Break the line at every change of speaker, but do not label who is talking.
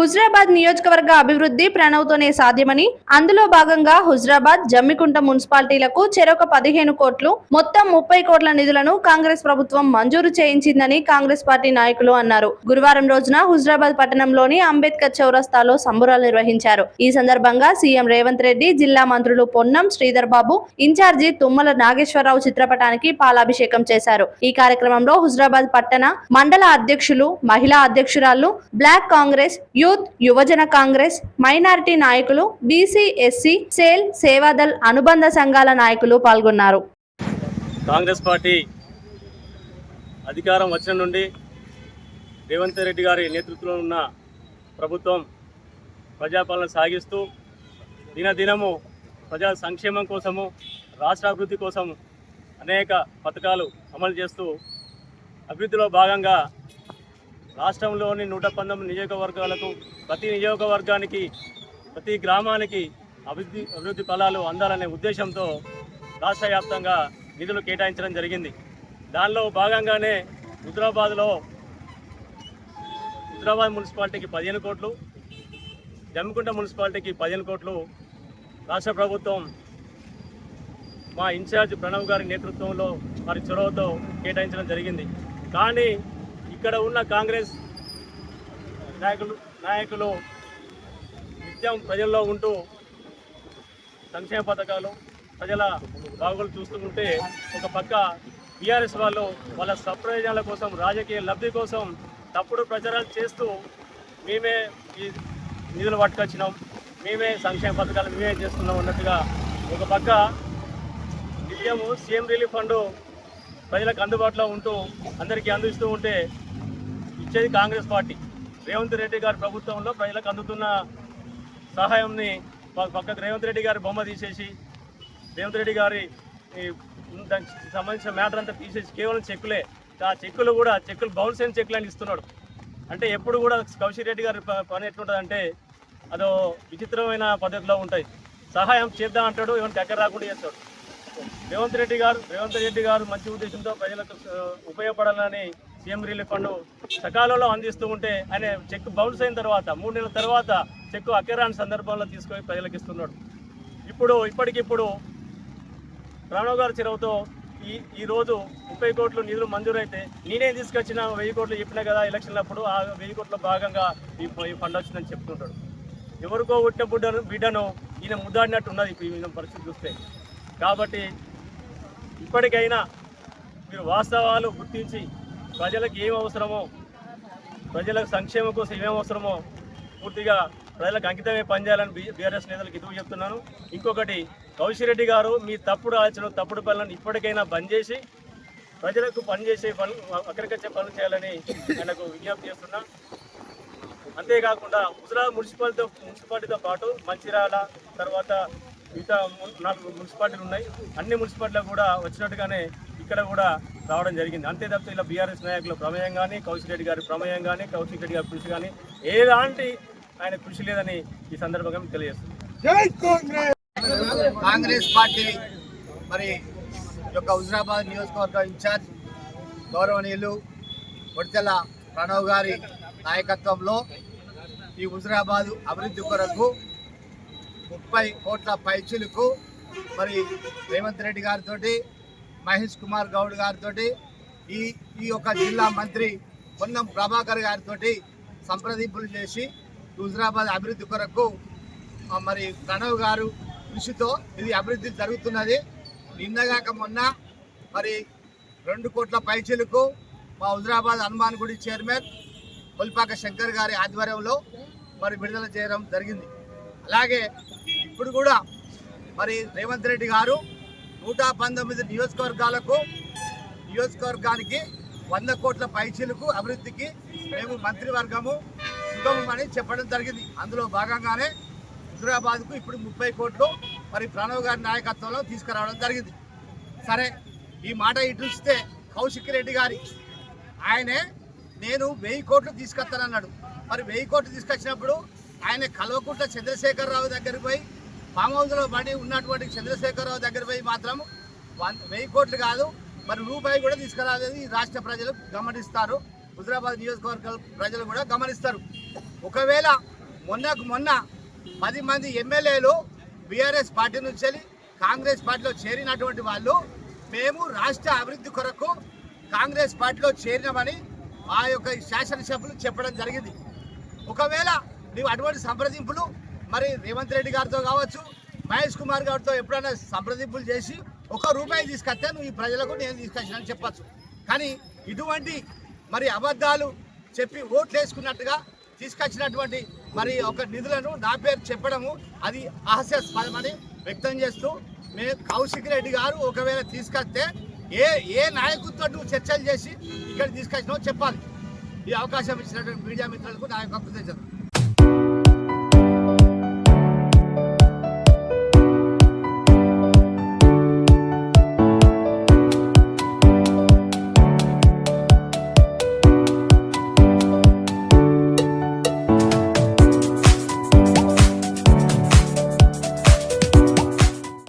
హుజరాబాద్ నియోజకవర్గ అభివృద్ధి ప్రణవ్తోనే సాధ్యమని అందులో భాగంగా హుజరాబాద్ జమ్మికుంట మున్సిపాలిటీలకు చెరొక పదిహేను కోట్లు మొత్తం ముప్పై కోట్ల నిధులను కాంగ్రెస్ ప్రభుత్వం మంజూరు చేయించిందని కాంగ్రెస్ పార్టీ నాయకులు అన్నారు. గురువారం రోజున హుజరాబాద్ పట్టణంలోని అంబేద్కర్ చౌరస్తాలో సంబురాలు నిర్వహించారు. ఈ సందర్భంగా సీఎం రేవంత్ రెడ్డి జిల్లా మంత్రులు పొన్నం శ్రీధర్ బాబు ఇన్ఛార్జి తుమ్మల నాగేశ్వరరావు చిత్రపటానికి పాలాభిషేకం చేశారు. ఈ కార్యక్రమంలో హుజరాబాద్ పట్టణ మండల అధ్యక్షులు మహిళా అధ్యక్షురాలు బ్లాక్ కాంగ్రెస్ యూత్ యువజన కాంగ్రెస్ మైనారిటీ నాయకులు బీసీ ఎస్సీ సేల్ సేవాదల్ అనుబంధ సంఘాల నాయకులు పాల్గొన్నారు.
కాంగ్రెస్ పార్టీ అధికారం వచ్చిన నుండి రేవంత్ రెడ్డి గారి నేతృత్వంలో ఉన్న ప్రభుత్వం ప్రజాపాలన సాగిస్తూ దినదినము ప్రజా సంక్షేమం కోసము రాష్ట్ర అభివృద్ధి కోసం అనేక పథకాలు అమలు చేస్తూ అభివృద్ధిలో భాగంగా రాష్ట్రంలోని నూట పంతొమ్మిది నియోజకవర్గాలకు ప్రతి నియోజకవర్గానికి ప్రతి గ్రామానికి అభివృద్ధి అభివృద్ధి ఫలాలు అందాలనే ఉద్దేశంతో రాష్ట్ర వ్యాప్తంగా నిధులు కేటాయించడం జరిగింది. దానిలో భాగంగానే హుదరాబాద్లో హుదరాబాద్ మున్సిపాలిటీకి పదిహేను కోట్లు జమ్మికుంట మున్సిపాలిటీకి పదిహేను కోట్లు. రాష్ట్ర ప్రభుత్వం మా ఇన్ఛార్జ్ ప్రణవ్ గారి నేతృత్వంలో వారి చొరవతో కేటాయించడం జరిగింది. కానీ ఇక్కడ ఉన్న కాంగ్రెస్ నాయకులు నాయకులు నిత్యం ప్రజల్లో ఉంటూ సంక్షేమ పథకాలు ప్రజల బాగులు చూస్తూ ఉంటే ఒక పక్క బీఆర్ఎస్ వాళ్ళు వాళ్ళ సప్రయోజనాల కోసం రాజకీయ లబ్ధి కోసం తప్పుడు ప్రచారాలు చేస్తూ మేమే ఈ నిధులు పట్టుకొచ్చినాం. మేమే సంక్షేమ పథకాలు మేమే చేస్తున్నాం అన్నట్టుగా ఒక పక్క నిత్యము సీఎం రిలీఫ్ ఫండ్ ప్రజలకు అందుబాటులో ఉంటూ అందరికీ అందిస్తూ ఉంటే ఇచ్చేది కాంగ్రెస్ పార్టీ. రేవంత్ రెడ్డి గారి ప్రభుత్వంలో ప్రజలకు అందుతున్న సహాయంని ప- పక్కకు రేవంత్ రెడ్డి గారి బొమ్మ తీసేసి రేవంత్ రెడ్డి గారి దానికి సంబంధించిన మ్యాటర్ అంతా తీసేసి కేవలం చెక్కులే. ఆ చెక్కులు కూడా చెక్కులు బౌన్స్ అయిన చెక్కులు అని ఇస్తున్నాడు. అంటే ఎప్పుడు కూడా కౌశిక్ రెడ్డి గారి పని ఎట్లుంటుందంటే అదో విచిత్రమైన పద్ధతిలో ఉంటాయి. సహాయం చేద్దాం అంటాడు ఎవరికి దగ్గర రాకుండా చేస్తాడు. రేవంత్ రెడ్డి గారు రేవంత్ రెడ్డి గారు మంచి ఉద్దేశంతో ప్రజలకు ఉపయోగపడాలని సీఎం రిలీఫ్ ఫండ్ సకాలంలో అందిస్తూ ఉంటే ఆయన చెక్ బౌన్స్ అయిన తర్వాత మూడు నెలల తర్వాత చెక్ అక్కరాని సందర్భంలో తీసుకొని ప్రజలకు ఇస్తున్నాడు. ఇప్పుడు ఇప్పటికిప్పుడు ప్రణవ్ గారు చెరవుతో ఈ ఈరోజు ముప్పై కోట్లు నిధులు మంజూరైతే నేనే తీసుకొచ్చిన వెయ్యి కోట్లు చెప్పినా కదా ఎలక్షన్లప్పుడు ఆ వెయ్యి కోట్ల భాగంగా ఈ ఈ ఫండ్ వచ్చిందని చెప్తుంటాడు. ఎవరికో పుట్టిన బిడ్డను బిడ్డను ఈయన ముద్దాడినట్టు ఉన్నది ఇప్పుడు ఈయన పరిస్థితి చూస్తే. కాబట్టి ఇప్పటికైనా మీరు వాస్తవాలు గుర్తించి ప్రజలకు ఏం అవసరమో ప్రజలకు సంక్షేమం కోసం ఏం అవసరమో పూర్తిగా ప్రజలకు అంకితమే పనిచేయాలని బీఆర్ఎస్ నేతలకు ఎదుగు చెప్తున్నాను. ఇంకొకటి కౌశిరెడ్డి గారు మీ తప్పుడు ఆలోచన తప్పుడు పనులను ఇప్పటికైనా బంద్ చేసి ప్రజలకు పనిచేసే పనులు అక్కడికొచ్చే పనులు చేయాలని ఆయనకు విజ్ఞప్తి చేస్తున్నా. అంతేకాకుండా హుజరాబాద్ మున్సిపాలిటీతో మున్సిపాలిటీతో పాటు మంచిర్యాల తర్వాత మిగతా ము- నాలుగు మున్సిపాలిటీలు ఉన్నాయి. అన్ని మున్సిపాలిటీలు కూడా వచ్చినట్టుగానే ఇక్కడ కూడా రావడం జరిగింది. అంతే తప్ప ఇలా బీఆర్ఎస్ నాయకుల ప్రమేయం కానీ కౌశిక్ రెడ్డి గారి ప్రమేయం కానీ కౌశిక్ రెడ్డి గారి కృషి కానీ ఎలాంటి ఆయన కృషి లేదని ఈ సందర్భంగా తెలియజేస్తుంది
కాంగ్రెస్! పార్టీ మరి యొక్క హుజరాబాద్ నియోజకవర్గ ఇన్ఛార్జ్ గౌరవనీయులు కొడితెల ప్రణవ్ గారి నాయకత్వంలో ఈ హుజరాబాద్ అభివృద్ధి కొరకు ముప్పై కోట్ల పైచులకు మరి రేవంత్ రెడ్డి గారితో మహేష్ కుమార్ గౌడ్ గారితో ఈ ఈ యొక్క జిల్లా మంత్రి పొన్నం ప్రభాకర్ గారితో సంప్రదింపులు చేసి హుజరాబాద్ అభివృద్ధి కొరకు మరి ప్రణవ్ గారు కృషితో ఇది అభివృద్ధి జరుగుతున్నది. నిన్నగాక మొన్న మరి రెండు కోట్ల పైచీలకు మా హుజరాబాద్ హనుమాన్ గుడి చైర్మన్ కొల్పాక శంకర్ గారి ఆధ్వర్యంలో మరి విడుదల చేయడం జరిగింది. అలాగే ఇప్పుడు కూడా మరి రేవంత్ రెడ్డి గారు నూట పంతొమ్మిది నియోజకవర్గాలకు నియోజకవర్గానికి వంద కోట్ల పైచీలకు అభివృద్ధికి మేము మంత్రివర్గము సుగమమని చెప్పడం జరిగింది. అందులో భాగంగానే హుజరాబాద్కు ఇప్పుడు ముప్పై కోట్లు మరి ప్రణవ్ గారి నాయకత్వంలో తీసుకురావడం జరిగింది. సరే ఈ మాట ఇటుస్తే కౌశిక్ రెడ్డి గారి ఆయనే నేను వెయ్యి కోట్లు తీసుకొస్తానన్నాడు. మరి వెయ్యి కోట్లు తీసుకొచ్చినప్పుడు ఆయన కల్వకుంట్ల చంద్రశేఖరరావు దగ్గరికి పోయి ఫామ్ హౌస్లో పడి ఉన్నటువంటి చంద్రశేఖరరావు దగ్గర పోయి మాత్రం వన్ వెయ్యి కోట్లు కాదు మరి రూపాయి కూడా తీసుకురాలేదు రాష్ట్ర ప్రజలు గమనిస్తారు. హుజరాబాద్ నియోజకవర్గ ప్రజలు కూడా గమనిస్తారు. ఒకవేళ మొన్నకు మొన్న పది మంది ఎమ్మెల్యేలు బీఆర్ఎస్ పార్టీ నుంచి వెళ్ళి కాంగ్రెస్ పార్టీలో చేరినటువంటి వాళ్ళు మేము రాష్ట్ర అభివృద్ధి కొరకు కాంగ్రెస్ పార్టీలో చేరినామని ఆ యొక్క శాసనసభ్యులు చెప్పడం జరిగింది. ఒకవేళ నీవు అటువంటి సంప్రదింపులు మరి రేవంత్ రెడ్డి గారితో కావచ్చు మహేష్ కుమార్ గారితో ఎప్పుడైనా సంప్రదింపులు చేసి ఒక రూపాయి తీసుకొస్తే నువ్వు ఈ ప్రజలకు నేను తీసుకొచ్చినని చెప్పచ్చు. కానీ ఇటువంటి మరి అబద్ధాలు చెప్పి ఓట్లు వేసుకున్నట్టుగా తీసుకొచ్చినటువంటి మరి ఒక నిధులను నా పేరు చెప్పడము అది హాస్యాస్పదమని వ్యక్తం చేస్తూ మేము కౌశిక్ రెడ్డి గారు ఒకవేళ తీసుకొస్తే ఏ ఏ నాయకులతో నువ్వు చర్చలు చేసి ఇక్కడ తీసుకొచ్చినావు చెప్పాలి. ఈ అవకాశం ఇచ్చినటువంటి మీడియా మిత్రులకు నా యొక్క కృతజ్ఞతలు.